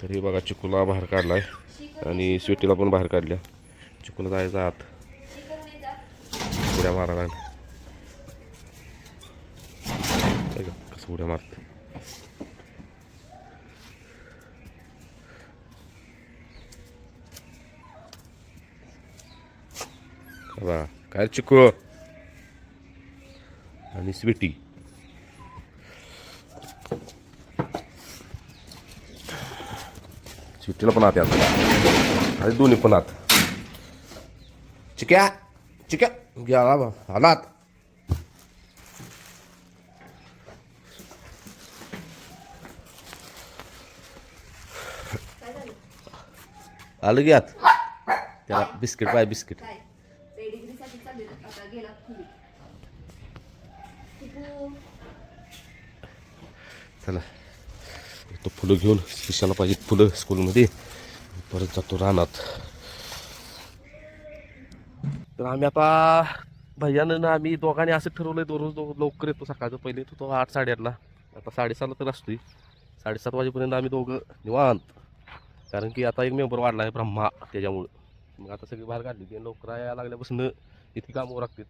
तर हे बघा चिकूला बाहेर काढला आहे आणि स्वीटीला पण बाहेर काढल्या. चिकूला जायचं आत उड्या मारायला हे कसं उड्या मारते बघा काय चिकू? आणि स्वीटी. स्वीटीला पण आत आता आणि दोन्ही पण आत. चिक्या चिक्या. गेला बा आला आत. त्याला बिस्किट पाय बिस्किट. चला. तो फुलं घेऊन शिष्याला पाहिजे फुलं स्कूलमध्ये परत जातो रानात. तर आम्ही आता भैयानं ना आम्ही दोघांनी असं ठरवलंय दररोज दो- लवकर येतो सकाळचं. पहिले येतो तो आठ साडेआठला. आता साडेसहाला तर असतोय. साडेसात वाजेपर्यंत आम्ही दोघं निवांत. कारण की आता एक मेंबर वाढला आहे ब्रह्मा त्याच्यामुळं. मग आता सगळी बाहेर काढली की लवकर यायला लागल्यापासून इथे कामं लागतात.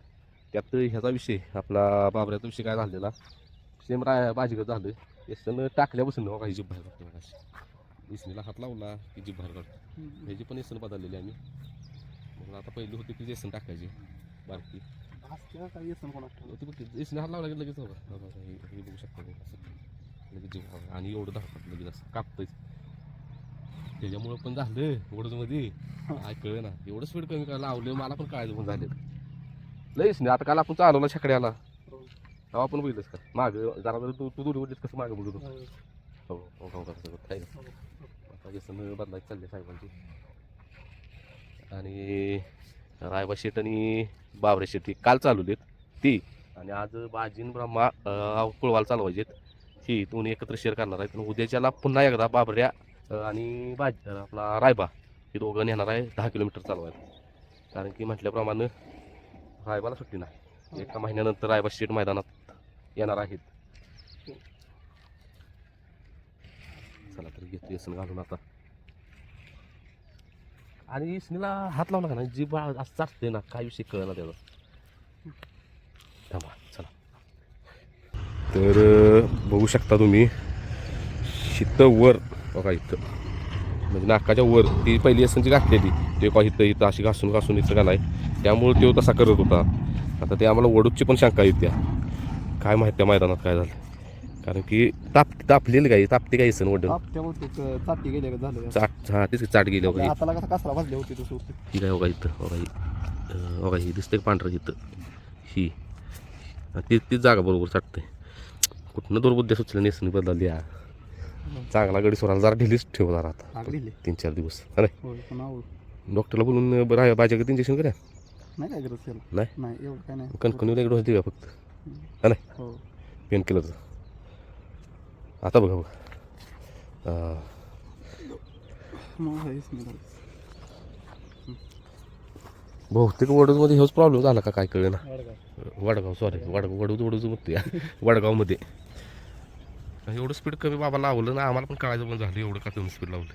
त्यात ह्याचा विषय आपला बाबऱ्याचा विषय काय झालेला. सेम राय बाजीगत झालं. एसनं टाकल्यापासून हो काही जीभ बाहेर काढतो बघा इसनीला हात लावला की जीभ बाहेर काढतो ह्याची पण एसन बदललेली आम्ही. मग आता पहिली होती की एसन टाकायची. बारकी. बघ इसने हात लावला की लगेच हे बघू शकता असं. लगेच बघा. आणि एवढं धावतात लगेच असं कापतंय. त्याच्यामुळं पण झालं ओढजमध्ये काय कळ ना एवढं स्पीड कमी करायला लावलं? मला पण काय पण झालं. लईच नाही आता काल आपण चालवला छकड्याला. तेव्हा आपण बघितलंस का? माग जरा जरा तू तू उडलीस कसं मागं बघत होतं. हो. हो हो कसं सगळं आहे का? आता व्यसन बदलायची चालले साहेबांची. आणि रायबा शेट आणि बाबरे शेट ही काल चालवलीत ती. आणि आज बाजीन ब्रह्मा कुळवाल चालवायचेत. ही दोन्ही एकत्र शेअर करणार आहेत. उद्याच्याला पुन्हा एकदा बाबऱ्या आणि बाज आपला रायबा हे दोघं नेणार आहे दहा किलोमीटर चालवायला. कारण की म्हटल्याप्रमाणे रायबाला सुट्टी नाही. एका महिन्यानंतर रायबा शेट मैदानात येणार आहेत. चला तर घेतो येसन घालून आता. आणि इसनीला हात लावला का ना जी बाळ असं चाटते ना काय विषय कळला त्याचा. थांबा चला. तर बघू शकता तुम्ही शितं वर बघा इथं. म्हणजे नाकाच्या वर ती पहिली असनची घातलेली ते का इथं इथं अशी घासून घासून इथं का नाही. त्यामुळे तो तसा करत होता. आता ते आम्हाला वडूची पण शंका येत्या काय माहिती त्या मैदानात काय झालं. कारण की ताप तापलेली गाई तापते गाई सण त्यामुळे चाटी गेले झालं चाट हा तेच की चाट गेली बघा हाताला कसा कसला भाजले होते तसं ही काय बघा इथं बघा ही अं, बघा ही दिसते पांढरं इथं? ही. हा, ती तीच जागा बरोबर चाटते. कुठनं दुर्बुद्ध्या सुचल्या नेसणी बदलली या. चांगला गडी सोराला जरा ढिलीच ठेव जरा आता. तीन चार दिवस अरे डॉक्टरला बोलून बरं बाजागत इंजेक्शन करा नाही काय गरज त्याला नाही? कणकणी होती का फक्त. हा नाही हो. पेन किलरचं आता बघा बघा. बहुतेक वडूजमध्ये हेच प्रॉब्लेम झाला का? काय कळलं ना वडगाव सॉरी वडगाव वडूज वडूज म्हणते वडगावमध्ये. एवढं स्पीड कमी बाबा लावलं ना आम्हाला पण कळायचं पण झालं एवढं का कमी स्पीड लावलं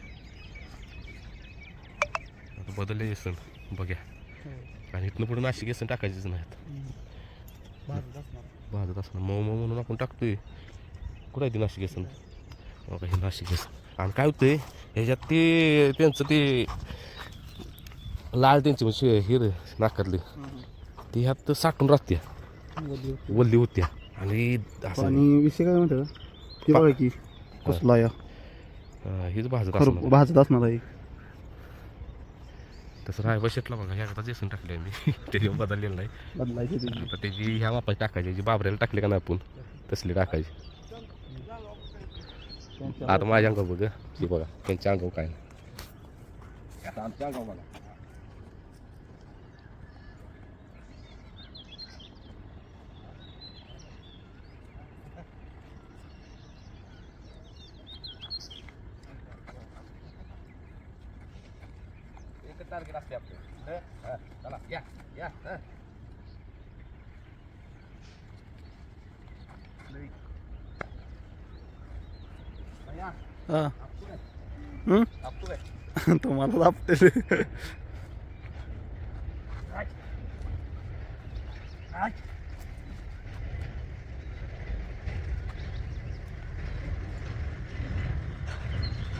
आता बदलले येसन. बघ्या. आणि इथनं पुढे नाशिक येसन टाकायचीच नाहीत. भाजत असणार. मऊ मऊ म्हणून आपण टाकतोय. कुठं आहे ती नाशिक येसन? बघा हे नाशिक येसन. आणि काय होतंय ह्याच्यात ते त्यांचं ते लाल त्यांची म्हणजे हिर नाकातली. ती ह्यात साठून राहत्या. वल्ली होती. वल्ली होत्या. आणि असं आणि विषय काय म्हणतात ते बघा की कसला या. हेच भाजत भाजत असणार आहे. तसं रायबा शेटला बघा. ह्या जेसून टाकले मी. ते बदललेलं नाही. बदलायची आता त्याची ह्या मापाची टाकायची जी बाबऱ्याला टाकली का नाही आपण तसली टाकायची. आता माझ्या अंगावर बघ ती बघा त्यांच्या अंगावर काय नाही. आता आमच्या अंगावर बघा एकच टार्गेट असते आपलं चला या या हं. हा हं? आपतो काय तुम्हाला दाबते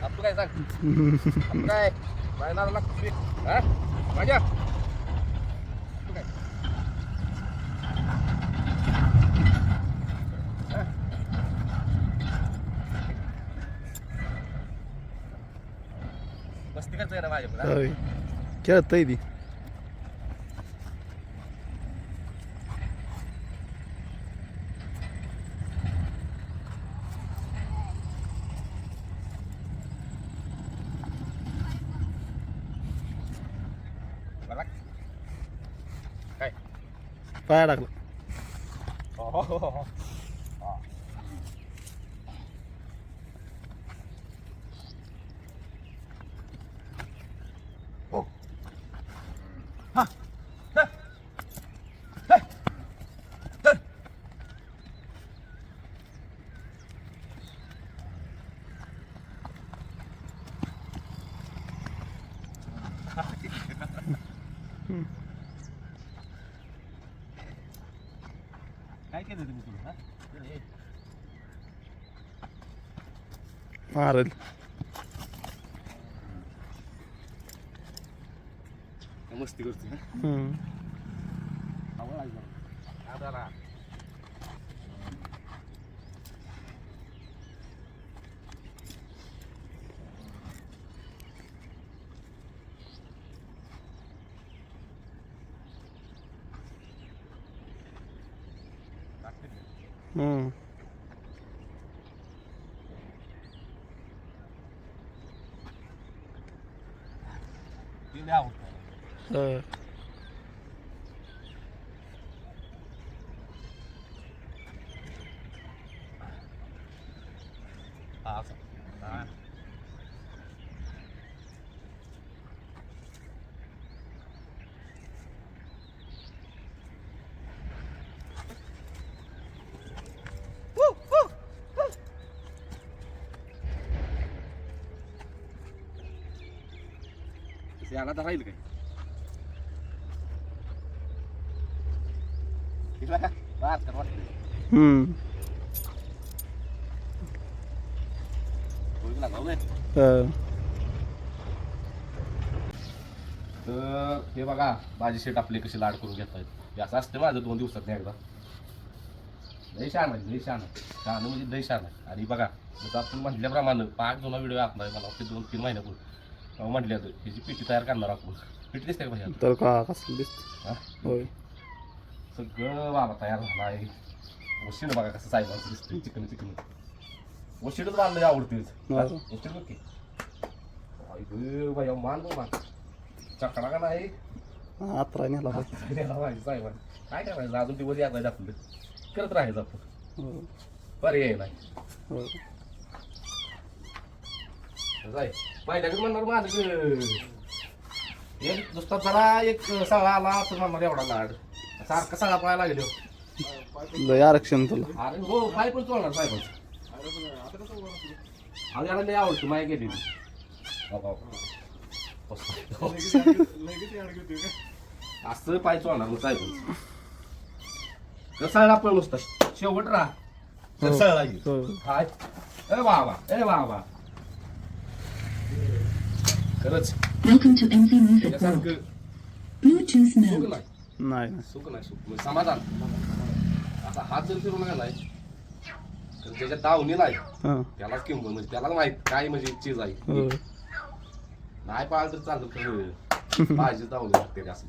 आपतो काय सांग? आपतो काय जायला लागतो हा माझ्या आपतो काय हा? मस्ती करतोय ना माझ्या होय खेळतय ती मला काय पाया टाकला हो हो हो काय केलं तुम्ही तुला मारल. मस्ती करतोय हं. दादा हं. ती लय आवडतं होय. हा असं हा आला तर राहील काय? नाही. तर हे बघा भाजी शेट आपली कशी लाड करून घेता येत हे असं असतं माझं दोन दिवसात एकदा. लई छान आहे लई छान आहे छान म्हणजे लई छान आहे आणि बघा जसं आपण म्हटल्याप्रमाणे पाच जुना व्हिडिओ आपला मला वाटतं दोन तीन महिन्यापूर्वी. तेव्हा म्हटल्या ह्याची पिठी तयार करणार आपण. पिठी दिसते का भाई तर का कसं दिसत? हा? होय. सगळं बाबा तयार झाला आहे वशीड बघा कसं साहेबांचं दिसतंय चिकन चिकन. वशीडच लई आवडतेच हा. वशीड बघ की. आई गं, बाई अहो, मान बघ मान. चकडा का नाही? आत्रा नेला पाहिजे याला माहिती साहेब काय करायचं? अजून दिवस यायचं आपलं. करत राहायचं आपण. होय. पर्याय नाही. होय. जाय. पहिल्याकडे म्हणणार माझं एक नुसता जरा एक सगळा आला तर म्हणणार एवढा लाड. सारखा सगळा पाहायला लागलो लय आरक्षण तुला. अरे हो पाय पण चोळणार साहेबांचं अहो याला लय आवडतं माय गेली असं पाय चोळणार मग साहेबांचं तर सळा पण नुसता. शेवट राहा. हो. सळा येईल होय. ए बाबा ए बाबा खरंच. Welcome to MZ Music World. त्याच्यासारखं Bluetooth सुख mode. नाही. नाही. नाही सुख नाही सुख. म्हणजे समाधान. आता हात जर फिरून गेलाय तर त्याच्या दावणीला आहे हां. त्यालाच किंमत म्हणजे त्याला माहीत काय म्हणजे चीज आहे. होय. नाही पाहिलं तर चालतं खरं. पाहिजे दावणी लागते रे असं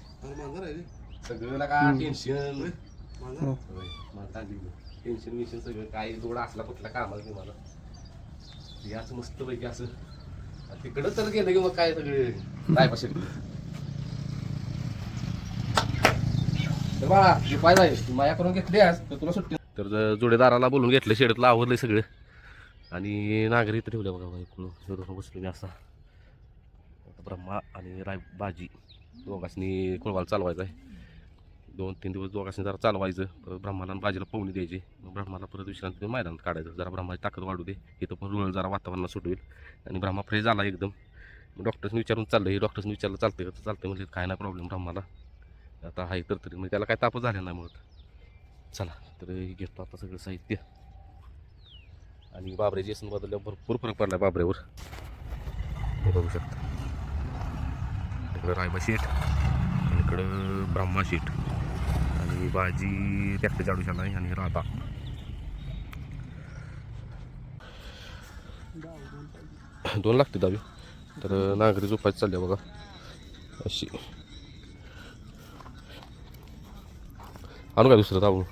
सगळं का टेन्शन हो. टेन्शन विशन सगळं काय जोड असला कुठल्या कामाला की मला याच मस्त पैकी असं तिकडं तर गेलं की मग काय सगळे काय पाशी तर बाळा पाय जाईल माया करून घेतली आज तर तुला सुट्टी तर जोडीदाराला बोलून घेतलं शेडतलं आवडले सगळं. आणि नागरी इथं ठेवलं बघा बाई कुळून मी असा आता ब्रह्मा आणि राय बाजी दोघांनी कुळवाला चालवायचा आहे दोन तीन दिवस दोघांनी जरा चालवायचं. परत ब्रह्माला आणि बाजीला पाहुणे द्यायची. मग ब्रह्माला परत विश्रांती देऊन मैदानात काढायचं. जरा ब्रह्माची ताकद वाढू दे. इथं पण रुळ जरा वातावरणात सुटवेल आणि ब्रह्मा फ्रेश झाला एकदम. डॉक्टर्सनी विचारून चाललं. हे डॉक्टर्सनी विचारलं चालतं का? तर चालतं म्हणजे काय नाही प्रॉब्लेम ब्रह्माला. आता आहे तर तरी. म्हणजे त्याला काय तापच झाला नाही म्हणत चला तर हे घेतो आता सगळं साहित्य. आणि बाबरे जेसन बदलल्यावर भरपूर फरक पडला बाबरेवर. हे बघू शकता. इकडं रायबा शेठ. इकडं ब्रह्मा शेठ. आणि बाजी ट्रॅक्टर जाडूशाला आहे आणि राधा दोन लागते दावी. तर नागरी झोपायची चालली बघा. अशी. आणू काय दुसरं दाबून?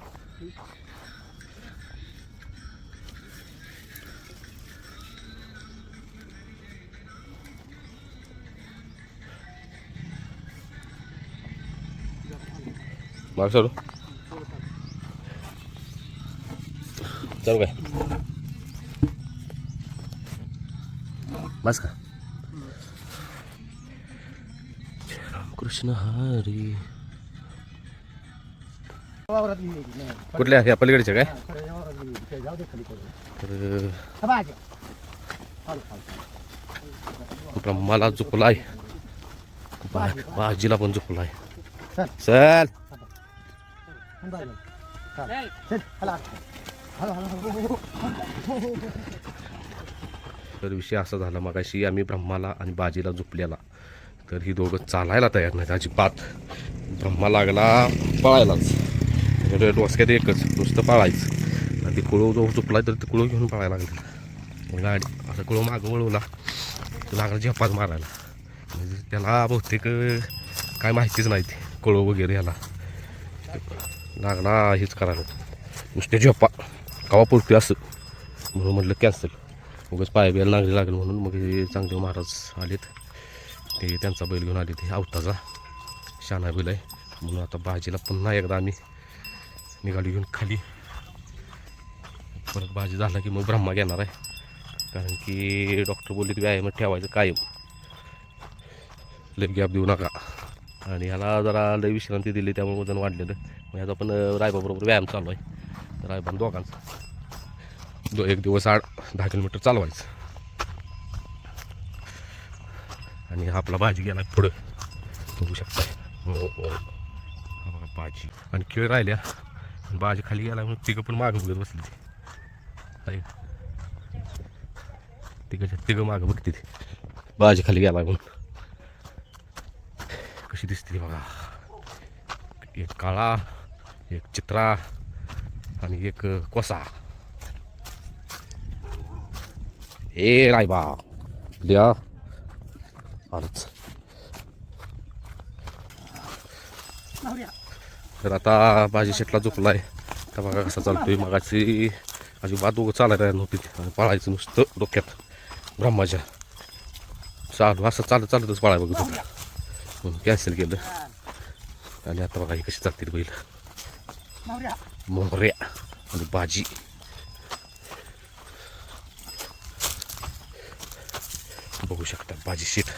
माग सोडू चालू काय? बस का? कृष्ण हरी. कुठल्या? ह्या पलीकडच्या काय? तर ब्रह्माला झोपलाय. बा- बाजीला पण झोपलाय. चल. तर विषय असा झाला मगाशी आम्ही ब्रह्माला आणि बाजीला झोपल्याला. तर ही दोघं चालायला तयार नाहीत अजिबात. ब्रह्मा लागला पळायलाच. म्हणजे डोसक्यात एकच नुसतं पळायचं. आणि ती कुळू जो झोपलाय तर ते कुळू घेऊन पळायला लागली. गाडी असं कुळू मागं वळवला लागला झेपात मारायला. म्हणजे त्याला बहुतेक काय माहितीच नाही ते कुळू वगैरे ह्याला लागला हेच करायला नुसते झोपा. कवा पुरते असं. म्हणून म्हटलं कॅन्सल उगाच पाय बियाला नागरी लागेल म्हणून मग हे चांगदेव महाराज आलेत. ते त्यांचा बैल घेऊन आले ते अवताचा शाना बैल आहे. म्हणून आता भाजीला पुन्हा एकदा आम्ही निघाली घेऊन खाली. परत भाजी झाला की मग ब्रह्मा घेणार आहे. कारण की डॉक्टर बोलले व्यायाम ठेवायचं कायम. लय गॅप देऊ नका. आणि ह्याला जरा लय विश्रांती दिली त्यामुळे वजन वाढलेलं. ह्याचा पण रायबाबरोबर व्यायाम चालू आहे. रायबान दोघांचा. दो एक दिवस आड दहा किलोमीटर चालवायचं. आणि आपला भाजी गेला पुढं. बघू शकता हो हो. भाजी. आणि खेळ राहिल्या. आणि भाजी खाली गेला म्हणून तिघं पण मागं बघत बसली ती तिघं तिघं मागं बघते ती. भाजी खाली गेला म्हणून. कशी दिसते बघा. एक काळा एक चित्रा आणि एक कोसा. ए रायबा द्या. आलंच तर आता भाजी शेटला झोपलाय. तर बघा कसा चालतोय मगाची अजिबात दोघं चालायला नव्हती आणि पळायचं नुसतं डोक्यात. ब्रह्माच्या. चालू असं चालत चालतच पळाय बघ. झोपला म्हणून कॅन्सल केलं. आणि आता बघा ही कशी चालते बैल. मोहऱ्या आणि भाजी बघू शकता भाजी शीट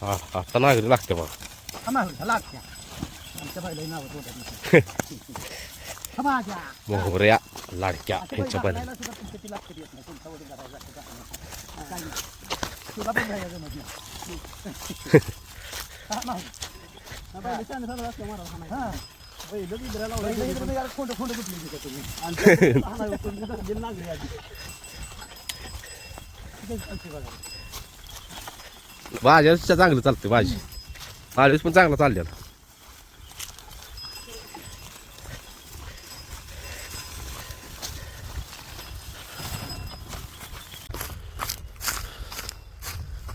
हा आता नागरी लागते बघा मोहऱ्या लाडक्या ह्याच्या पण भाज्या चांगलं चालते भाजी आलेच पण चांगला चाललेला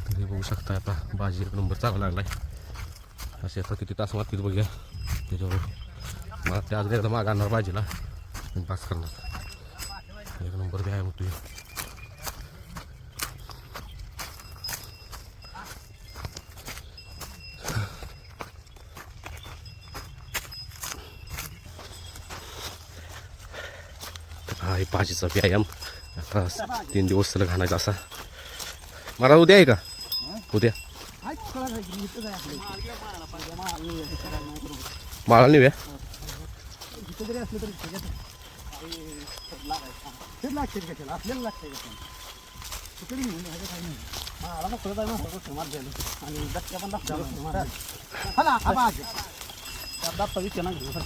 तर हे बघू शकता आता भाजी एक नंबर चांगला आहे असे आता किती तास मागतील बघूया. त्याच्यावर मला ते आज एकदा माग आणणार भाजीला. पास करणार. एक नंबर व्यायाम होतोय आहे भाजीचा व्यायाम. आता तीन दिवस सलग घाणायचा असा. मला उद्या आहे का? उद्या. माळा नेऊया. माळा नेऊया तरी उद्या चले खायला नाही काय किती मारायचं भाजी हा हा रग येते अहो बा मांड्या पिंड्या घेऊ सुधारले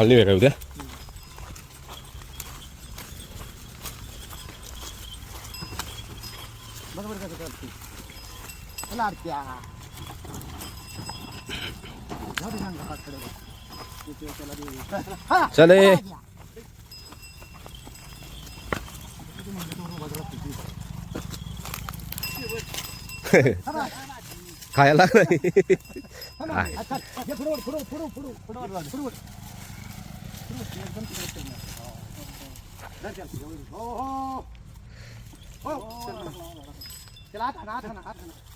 तिथे चार उद्या? ताकद येते नाही सतीत हा. हा म्हणजे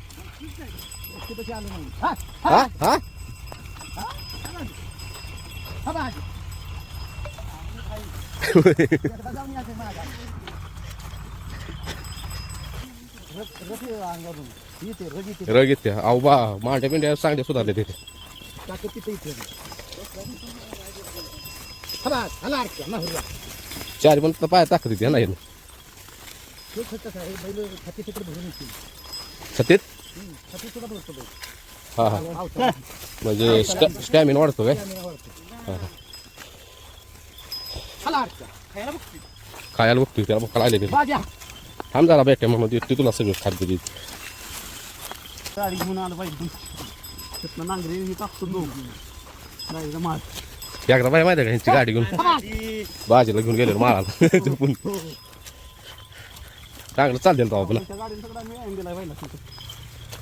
हो? हा? सगळे मेंढा आणि सगळे बरोबर बैल आणलेलं होय. लय दांडा का पैसे भाज्या बरा हां हां. म्हणजे स्टॅ स्टॅमिना वाढतो काय? हां हां. खायला बघतो त्याला बघायला आले थांब झाला बॅट मग ते तुला सगळं खाद्य देत एकदा बाय माहिती का ह्यांची गाडी घेऊन बाजीला घेऊन गेले माळाला. झोपून. चांगलं चालते ना तो आपला.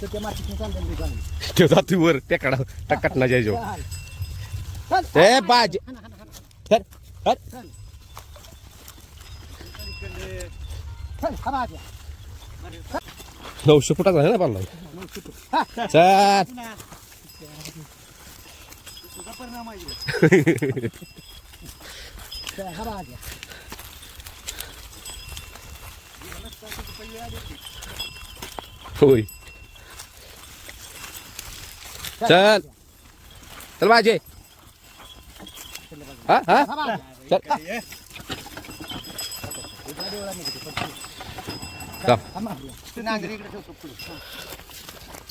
ते चालेल ठेव जातो वर टेकडा टकाट ना जायचो चाल चल. ए बाज. नऊशे फुटाचा आहे ना पाला. चल. हा भाज्या होय. चल. चल बाजे हा हा. चल.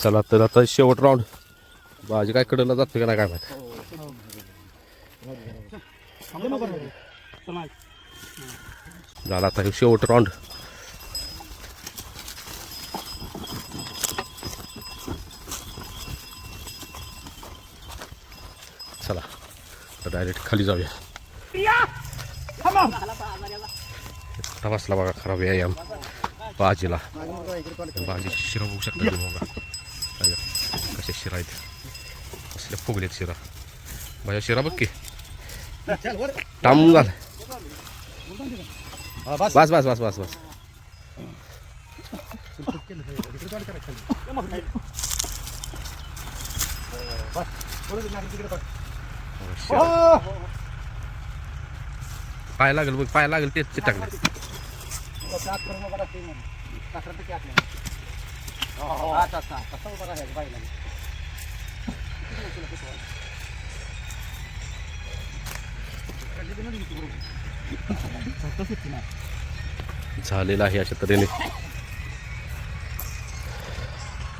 चला तर आता शेवट राऊंड बाजी काय कडला जातो का नाही काय माहिती. झाला आता शेवट राऊंड तर डायरेक्ट खाली जाऊया. बसला बघा खराब व्यायाम. बाजीला. बाजी शिरा बघू शकता तुम्ही बघा. कसे शिरा आहेत. कसले फुगलेत शिरा. माझ्या शिरा बघ की. टांबून झालं बस बस बस बस बस. पाय लागेल बघ पाय लागेल तेच टाकले झालेलं आहे अशा तऱ्हेने.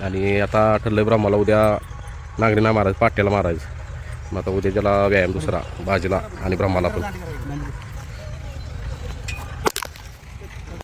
आणि आता ठरलं ब्रह्माला उद्या नागरीना महाराज मारायचं पाट्याला मारायचं. मग आता उद्या त्याला व्यायाम दुसरा बाजीला आणि ब्रह्माला पण.